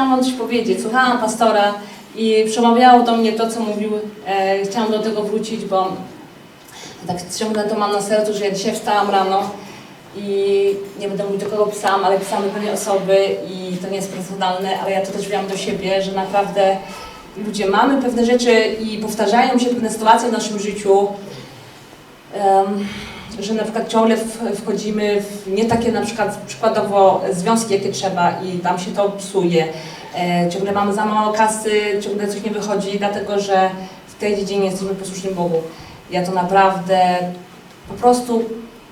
chciałam wam coś powiedzieć. Słuchałam pastora i przemawiało do mnie to, co mówił. E, chciałam do tego wrócić, bo tak ciągle to mam na sercu, że ja dzisiaj wstałam rano i nie będę mówić do kogo pisałam, ale pisałam do pewnej osoby i to nie jest personalne, ale ja to też wziąłam do siebie, że naprawdę ludzie mamy pewne rzeczy i powtarzają się pewne sytuacje w naszym życiu, em, że na przykład ciągle wchodzimy w nie takie na przykład przykładowo związki, jakie trzeba i tam się to psuje. E, ciągle mamy za mało kasy, ciągle coś nie wychodzi, dlatego że w tej dziedzinie jesteśmy posłuszni Bogu. Ja to naprawdę po prostu,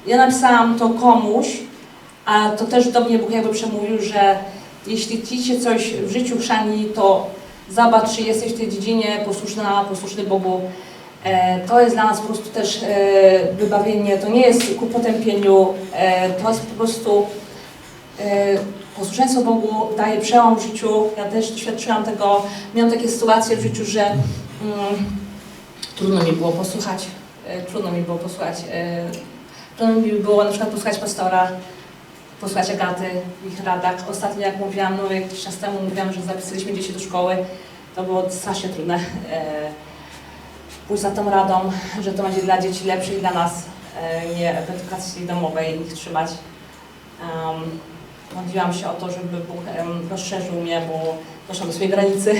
ja napisałam to komuś, a to też do mnie Bóg jakby przemówił, że jeśli Ci się coś w życiu chrzani, to zobacz, czy jesteś w tej dziedzinie posłuszna, posłuszny Bogu. E, To jest dla nas po prostu też e, wybawienie, to nie jest ku potępieniu, to jest po prostu posłuszeństwo Bogu daje przełom w życiu. Ja też doświadczyłam tego, miałam takie sytuacje w życiu, że mm, trudno mi było posłuchać, e, trudno mi było posłuchać, e, trudno mi było na przykład posłuchać pastora, posłuchać Agaty w ich radach. Ostatnio jak mówiłam, no jakiś czas temu mówiłam, że zapisaliśmy dzieci do szkoły, to było strasznie trudne e, pójść za tą radą, że to będzie dla dzieci lepsze i dla nas, e, nie w edukacji domowej ich trzymać. Modliłam się o to, żeby Bóg rozszerzył mnie, bo doszłam do swojej granicy.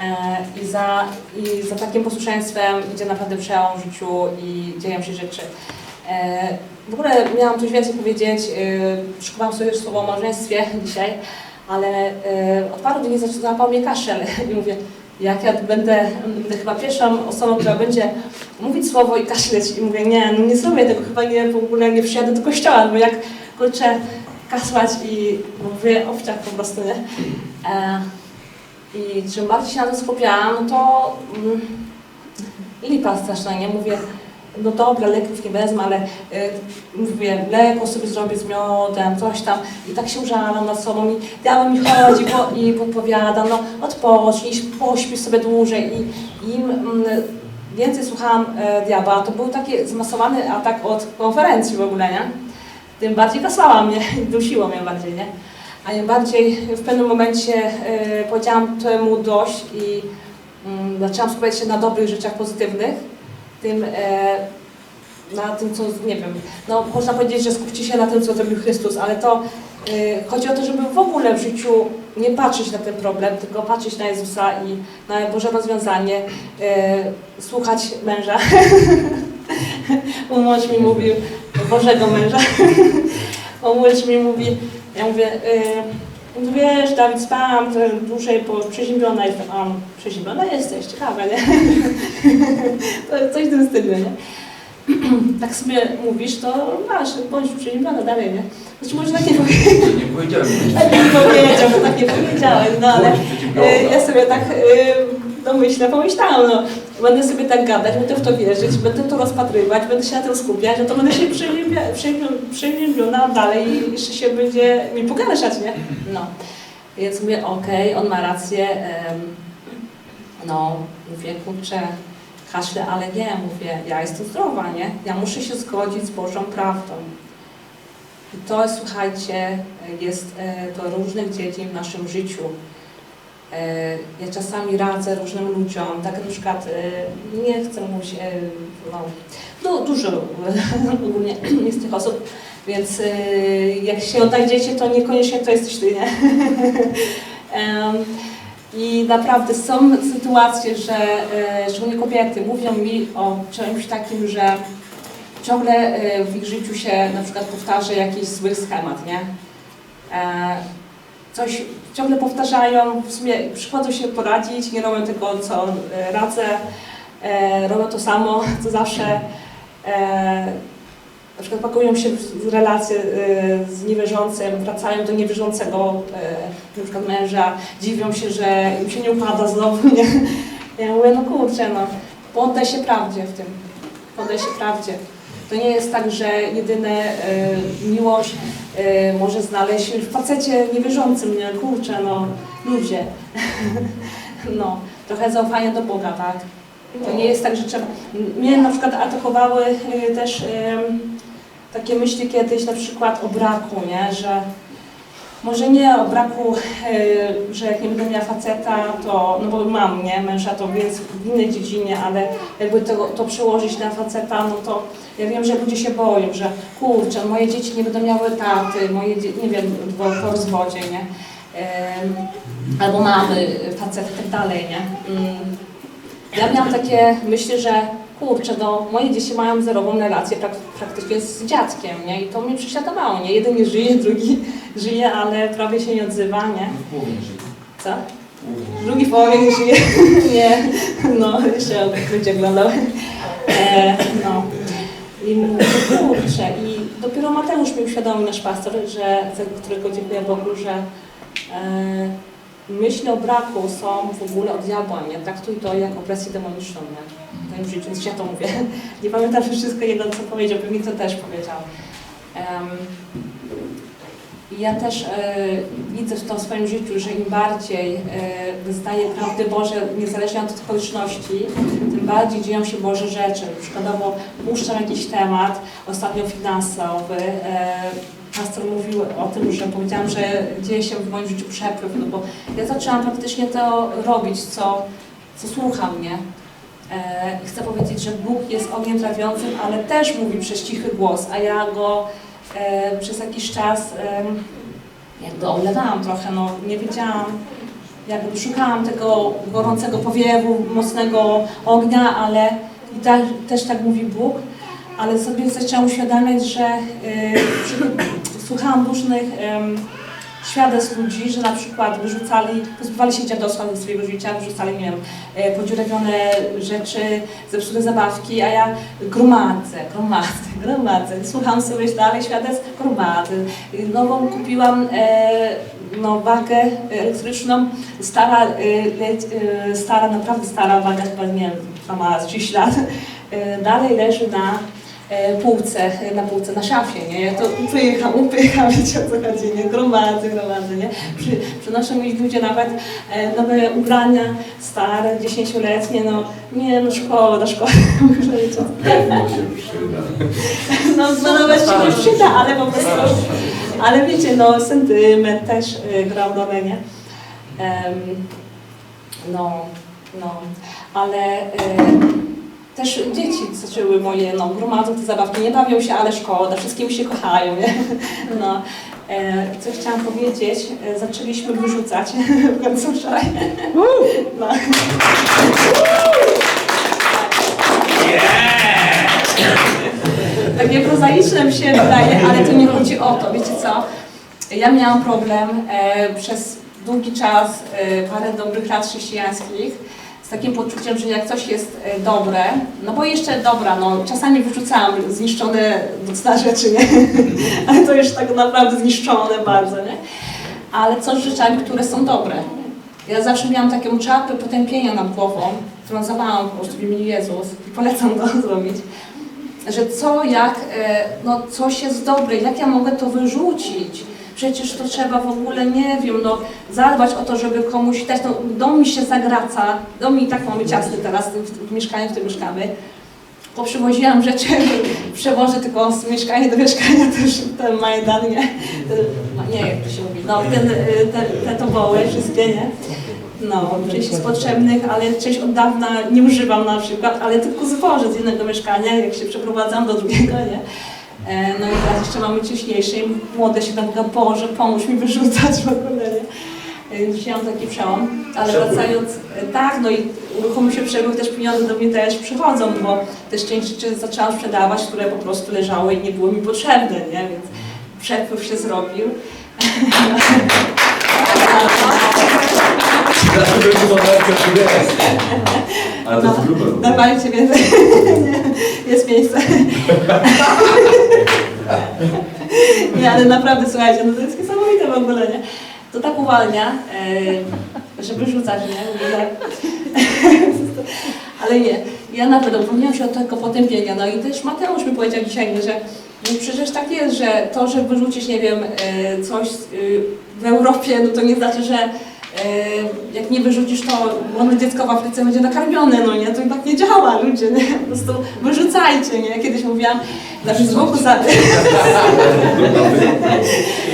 E, I za, I za takim posłuszeństwem idzie naprawdę przełom w życiu i dzieją się rzeczy. E, W ogóle miałam coś więcej powiedzieć, e, szykowałam sobie słowo o małżeństwie dzisiaj, ale od paru dni załapał mnie kaszel i mówię, jak ja będę, będę chyba pierwszą osobą, która będzie mówić słowo i kaszleć i mówię, nie, no nie zrobię tego, chyba nie, w ogóle nie przyjadę do kościoła, bo jak kurczę kasłać i mówię owczak po prostu, nie? E, I czym bardziej się na to skupiałam, to mm, lipa straszna, nie? Mówię, no dobra, leków nie wezmę, ale y, mówię, mleko sobie zrobię z miodem, coś tam. I tak się użalam nad sobą i diabeł mi chodzi i podpowiada, no odpocznij, pośpisz sobie dłużej. I im mm, więcej słuchałam e, diabła, to był taki zmasowany atak od konferencji w ogóle, nie? Tym bardziej kasłała mnie, dusiło mnie bardziej, nie? A im bardziej w pewnym momencie e, powiedziałam temu dość i mm, zaczęłam skupiać się na dobrych rzeczach pozytywnych, tym e, na tym, co, nie wiem, no można powiedzieć, że skupcie się na tym, co zrobił Chrystus, ale to e, chodzi o to, żeby w ogóle w życiu nie patrzeć na ten problem, tylko patrzeć na Jezusa i na Boże rozwiązanie, e, słuchać męża. Mąż mi mówił, Bożego męża. Mój mąż mi mówi, ja mówię, e, no wiesz, Dawid, spałam dłużej, bo przeziębiona jestem. A on, przeziębiona jesteś, ciekawe, nie? to coś w tym stylu, nie? tak sobie mówisz, to masz, bądź przeziębiona dalej, nie? Znaczy może tak nie powiedzieć, Nie powiedziałem. tak nie powiedział, bo tak nie powiedziałem, no ale e, ja sobie tak e, no myślę, pomyślałam, no będę sobie tak gadać, będę w to wierzyć, będę to rozpatrywać, będę się na tym skupiać, no to będę się przeziębiona dalej i jeszcze się będzie mi pogarszać, nie? No. Więc mówię, okej, on ma rację, em, no, mówię, kurczę, kaszle, ale nie, mówię, ja jestem zdrowa, nie? Ja muszę się zgodzić z Bożą prawdą. I to, słuchajcie, jest e, do różnych dziedzin w naszym życiu. E, Ja czasami radzę różnym ludziom, tak na przykład, e, nie chcę mówić, e, no, no dużo ogólnie jest tych osób, więc jak się odnajdziecie, to niekoniecznie to jesteś ty, nie? I naprawdę są sytuacje, że szczególnie kobiety mówią mi o czymś takim, że ciągle w ich życiu się na przykład powtarza jakiś zły schemat, nie? Coś ciągle powtarzają, w sumie przychodzą się poradzić, nie robią tego, co e, radzę, e, robią to samo, co zawsze. E, na przykład pakują się w relacje e, z niewierzącym, wracają do niewierzącego e, na przykład męża, dziwią się, że im się nie upada znowu, nie? Ja mówię, no kurczę, no, poddaj się prawdzie w tym, poddaj się prawdzie. To nie jest tak, że jedyne e, miłość e, może znaleźć w facecie niewierzącym, nie? Kurczę, no, ludzie. no, trochę zaufania do Boga, tak? To nie jest tak, że trzeba... Mnie na przykład atakowały e, też takie myśli kiedyś na przykład o braku, nie? Że może nie o braku, e, że jak nie będę miała faceta, to, no bo mam, nie, męża, to więc w innej dziedzinie, ale jakby to, to przełożyć na faceta, no to ja wiem, że ludzie się boją, że kurczę, moje dzieci nie będą miały taty, moje, nie wiem, po, po rozwodzie, nie, albo mamy facet i tak dalej, nie. Mm. Ja miałam takie myśli, że kurczę, no moje dzieci mają zerową relację prak praktycznie z dziadkiem, nie? I to mnie prześladowało, nie? Jeden nie żyje, drugi żyje, ale prawie się nie odzywa, nie? Co? Drugi połowie żyje. nie, no jeszcze będzie oglądał. E, no. I mówię, kurczę, i dopiero Mateusz mi uświadomił, nasz pastor, że, za którego dziękuję Bogu, że e, myśli o braku są w ogóle od diabła, nie? Traktuj to jako presję demoniczną, nie? W moim życiu, więc ja to mówię. Nie pamiętam wszystko jedno, co powiedział, pewnie to też powiedział. I ja też e, widzę w to swoim życiu, że im bardziej e, wyznaję prawdy Boże, niezależnie od okoliczności, tym bardziej dzieją się Boże rzeczy. Przykładowo puszczam jakiś temat, ostatnio finansowy, e, pastor mówił o tym, że powiedziałam, że dzieje się w moim życiu przepływ, no bo ja zaczęłam praktycznie to robić, co, co słucham, nie? E, chcę powiedzieć, że Bóg jest ogniem trawiącym, ale też mówi przez cichy głos, a ja go przez jakiś czas em, jakby olewałam trochę, no nie wiedziałam, jakby szukałam tego gorącego powiewu, mocnego ognia, ale i tak, też tak mówi Bóg, ale sobie zaczęłam uświadamiać, że e, przy- słuchałam różnych em, świadectw ludzi, że na przykład wyrzucali, pozbywali się dziadostwa ze swojego życia, wyrzucali, nie wiem, e, podziurawione rzeczy, zepsute zabawki, a ja gromadzę, gromadzę, gromadzę. Słucham sobie dalej świadectw, gromadzę. Nową kupiłam e, no, wagę elektryczną, stara, e, e, stara, naprawdę stara waga, chyba nie wiem, ma z 30 lat, e, dalej leży na półce, na półce, na szafie, nie? Ja to upycham, upycham, wiecie o co chodzi, nie? Gromadzę, gromadzę, nie? Przy, przynoszą mi ludzie nawet e, nowe ubrania, stare, dziesięcioletnie, no nie, no Pewno się przyda. no, no nawet się nie przyda, ale po prostu, ale wiecie, no sentyment też grał rolę, nie? Em, no, no, ale y, też dzieci zaczęły moje, no, gromadzą te zabawki, nie bawią się, ale szkoda, wszystkim się kochają, nie? No, e, co chciałam powiedzieć, e, zaczęliśmy wyrzucać w końcu wczoraj. No. Takie prozaiczne mi się wydaje, ale to nie chodzi o to, wiecie co? Ja miałam problem e, przez długi czas, parę dobrych lat chrześcijańskich, takim poczuciem, że jak coś jest e, dobre, no bo jeszcze dobra, no czasami wyrzucałam zniszczone docna rzeczy, nie? Ale to już tak naprawdę zniszczone bardzo, nie? Ale co z rzeczami, które są dobre? Ja zawsze miałam taką czapę potępienia nad głową, którą zawałam po prostu w imieniu Jezus i polecam to zrobić że co jak, e, no coś jest dobre, jak ja mogę to wyrzucić? Przecież to trzeba w ogóle, nie wiem, no zadbać o to, żeby komuś dać, no dom mi się zagraca, dom mi tak mamy ciasny teraz w, w mieszkaniu, w którym mieszkamy. Poprzywoziłam rzeczy, przewożę tylko z mieszkania do mieszkania też ten majdan, nie? Nie, jak to się mówi, no ten, te, te toboły wszystkie, nie? No, część jest potrzebnych, ale część od dawna nie używam na przykład, ale tylko zwożę z jednego mieszkania, jak się przeprowadzam do drugiego, nie? E, No i teraz jeszcze mamy cieśniejsze i młode się tam mówią, Boże, pomóż mi wyrzucać w ogóle? E, Wzięłam taki przełom, ale wracając, e, tak, no i uruchomił się przepływ, też pieniądze do mnie też przychodzą, bo też część rzeczy zaczęłam sprzedawać, które po prostu leżały i nie były mi potrzebne, nie? Więc przepływ się zrobił. Jest? Ale to jest grube. Dawajcie więcej. Jest miejsce. Nie, ale naprawdę słuchajcie, no to jest niesamowite w ogóle, nie? To tak uwalnia, e, żeby rzucać, nie? Mówię tak. Ale nie, ja naprawdę upomniałam się od tego potępienia. No i też Mateusz mi powiedział dzisiaj, że no przecież tak jest, że to, że wyrzucisz, nie wiem, e, coś e, w Europie, no to nie znaczy, że jak nie wyrzucisz, to głodne dziecko w Afryce będzie nakarmione, no nie, to tak nie działa, ludzie, nie, po prostu wyrzucajcie, nie, kiedyś mówiłam na Facebooku, za...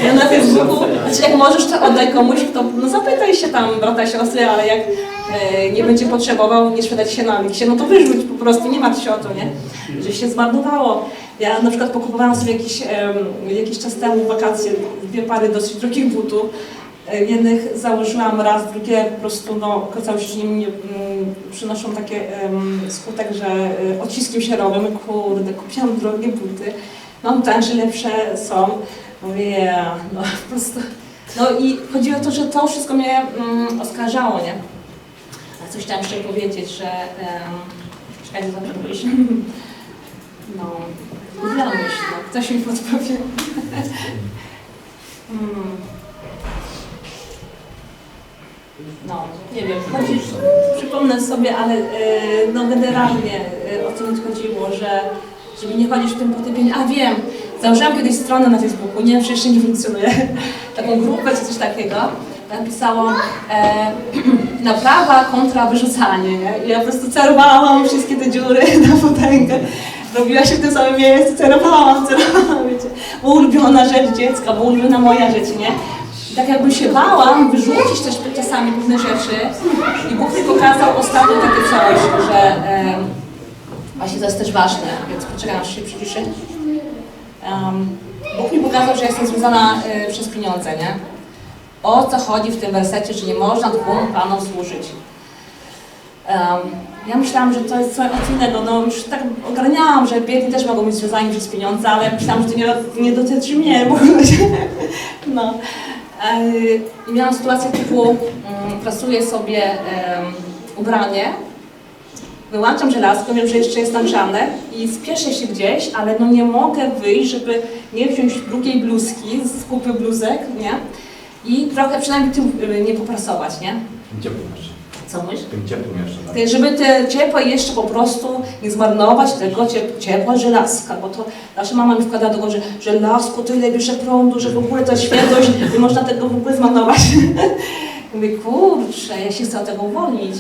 ja na Facebooku, znaczy jak możesz, to oddaj komuś, kto, no zapytaj się tam brata, siostry, ale jak e, nie będzie potrzebował, nie sprzedać się na miksie, no to wyrzuć po prostu, nie martw się o to, nie, że się zmarnowało. Ja na przykład pokupowałam sobie jakiś, em, jakiś czas temu wakacje dwie pary dosyć drogich butów. E, Jednych założyłam raz, drugie po prostu no, okazało się, że nie, mm, przynoszą takie em, skutek, że e, odciskiem się robią. Kurde, kupiłam drogie buty, mam tańsze, lepsze są. Mówię, yeah, no po prostu. No i chodziło o to, że to wszystko mnie mm, oskarżało, nie? Ale coś chciałam jeszcze powiedzieć, że... Um, czekajcie, zapomnieć. No, gubiłam myśl, no. Ktoś mi podpowie. Hmm. No, nie wiem, chodzi, przypomnę sobie, ale e, no generalnie e, o co mi chodziło, że żeby nie chodzić w tym potępieniu. A wiem, założyłam kiedyś stronę na Facebooku, nie wiem, czy jeszcze nie funkcjonuje, taką grupę czy coś takiego. Napisałam e, naprawa kontra wyrzucanie, nie? I ja po prostu cerowałam wszystkie te dziury na potęgę. Robiła się w tym samym miejscu, cerowałam, cerowałam, wiecie. Bo ulubiona rzecz dziecka, bo ulubiona moja rzecz, nie? I tak jakbym się bałam wyrzucić też czasami pewne rzeczy i Bóg mi pokazał ostatnio takie coś, że właśnie to jest też ważne, więc poczekam, aż się przyciszy. Um, Bóg mi pokazał, że jestem związana y, przez pieniądze, nie? O co chodzi w tym wersecie, że nie można dwóm Panom służyć. Um, ja myślałam, że to jest coś innego, no już tak ogarniałam, że biedni też mogą być związani przez pieniądze, ale myślałam, że to nie, nie dotyczy mnie ogóle. No. E, I miałam sytuację typu, um, prasuję sobie ubranie, wyłączam żelazko, wiem, że jeszcze jest nagrzane i spieszę się gdzieś, ale no nie mogę wyjść, żeby nie wziąć drugiej bluzki z kupy bluzek, nie? I trochę przynajmniej tym y, nie poprasować, nie? Jeszcze. Co myślisz? Tym ciepłym jeszcze. tak. Żeby te ciepłe jeszcze po prostu nie zmarnować tego ciep- ciepła żelazka, bo to nasza mama mi wkłada do głowy, że żelazko to ile bierze prądu, że w ogóle to świętość, nie można tego w ogóle zmarnować. Mówię, kurczę, ja się chcę od tego uwolnić.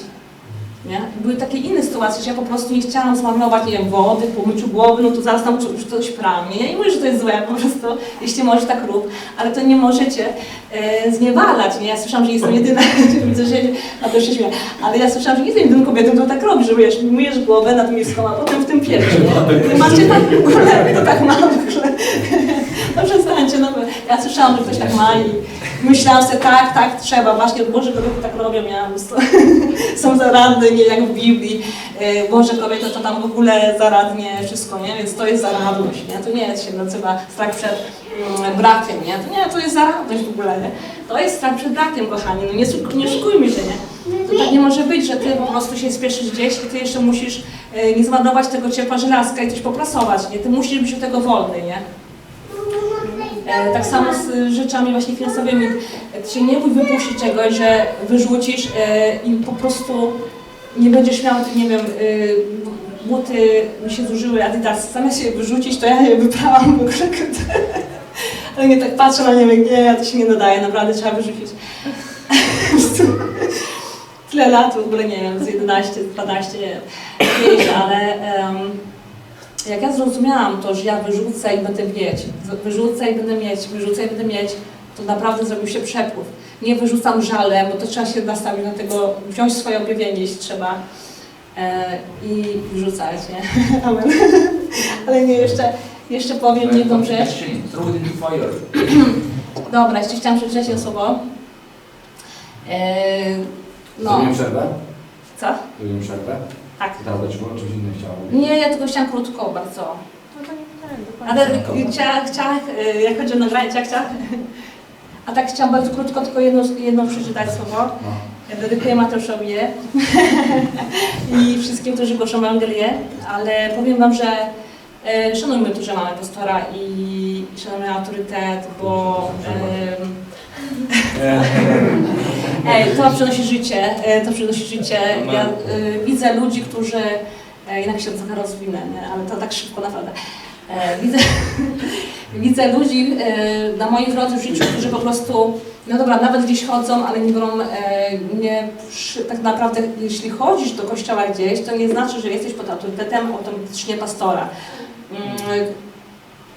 Nie? Były takie inne sytuacje, że ja po prostu nie chciałam zmarnować, nie wiem, wody, po myciu głowy, no to zaraz tam coś, coś pramie. Ja nie mówię, że to jest złe, po prostu, jeśli możesz, tak rób, ale to nie możecie e, zniewalać, nie? Ja słyszałam, że jestem jedyna, widzę, że a to się śmieję, ale ja słyszałam, że nie jestem jedyną kobietą, która tak robi, że wiesz, myjesz głowę nad miską, a potem w tym? Nie macie tak w ogóle, to tak mam w ogóle. No przestańcie, no ja słyszałam, że ktoś tak ma i myślałam sobie, tak, tak, trzeba, właśnie Boże kobiety tak robią, ja są zaradne, nie jak w Biblii. E, Boże kobiety to tam w ogóle zaradnie wszystko, nie? Więc to jest zaradność, nie? To nie jest się nazywa strach przed mm, brakiem, nie? To nie, to jest zaradność w ogóle, nie? To jest strach przed brakiem, kochani, no nie, nie szukujmy się, nie? To tak nie może być, że ty po prostu się spieszysz gdzieś i ty jeszcze musisz e, nie zmarnować tego ciepła żelazka i coś poprasować, nie? Ty musisz być od tego wolny, nie? E, Tak samo z rzeczami właśnie finansowymi. E, się nie bój wypuścić czegoś, że wyrzucisz e, i po prostu nie będziesz miał, nie wiem, y, buty mi się zużyły Adidas, zamiast je wyrzucić, to ja je wybrałam w ogóle. Ale nie tak patrzę na nie, nie, to się nie nadaje, naprawdę trzeba wyrzucić. Tyle lat, w ogóle nie wiem, z 11, 12, nie wiem, kiedyś, ale em, jak ja zrozumiałam to, że ja wyrzucę i będę mieć, wyrzucę i będę mieć, wyrzucę i będę mieć, to naprawdę zrobił się przepływ. Nie wyrzucam żalem, bo to trzeba się nastawić na tego, wziąć swoje objawienie, jeśli trzeba e, i wyrzucać, nie? Amen. Ale nie, jeszcze, jeszcze powiem jedną rzecz. Dobra, jeszcze chciałam przeczytać słowo. E, no, Zrobiłem przerwę? co? Zrobiłem przerwę? Tak. Teraz dać czymś innym chciałam. Nie, ja tylko chciałam krótko bardzo. Ale chciałam, chciałam, y, jak chodzi o nagranie, chciałam, chciałam. A tak chciałam bardzo krótko, tylko jedno, jedno przeczytać słowo. No. Ja dedykuję Mateuszowi je. i wszystkim, którzy głoszą Ewangelię, ale powiem Wam, że e, szanujmy tu, że mamy pastora i szanujmy autorytet, bo em, Ej, to przynosi życie, e, to przynosi życie. Ja e, widzę ludzi, którzy, e, jednak się trochę rozwinę, nie? ale to tak szybko naprawdę. E, widzę, widzę ludzi e, na moim drodze w życiu, którzy po prostu, no dobra, nawet gdzieś chodzą, ale nie biorą, e, nie przy, tak naprawdę, jeśli chodzisz do kościoła gdzieś, to nie znaczy, że jesteś pod autorytetem automatycznie pastora. Mm,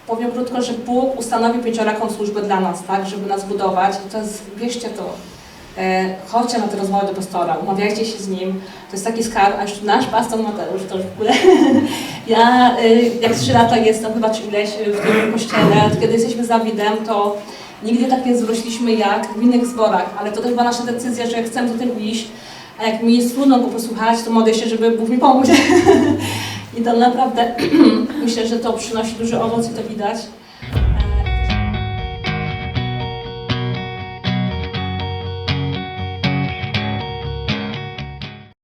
Powiem krótko, że Bóg ustanowił pięcioraką służbę dla nas, tak, żeby nas budować. I to jest, wierzcie to, chodźcie na te rozmowy do pastora, umawiajcie się z nim. To jest taki skarb, a już nasz pastor Mateusz to już w ogóle. ja e, jak trzy lata jestem, chyba czy ileś w tym kościele, kiedy jesteśmy z Dawidem, to nigdy tak nie wzrośliśmy jak w innych zborach, ale to też była nasza decyzja, że chcemy do tym iść. A jak mi jest trudno go posłuchać, to modlę się, żeby Bóg mi pomógł. I to naprawdę myślę, że to przynosi duży owoc i to widać.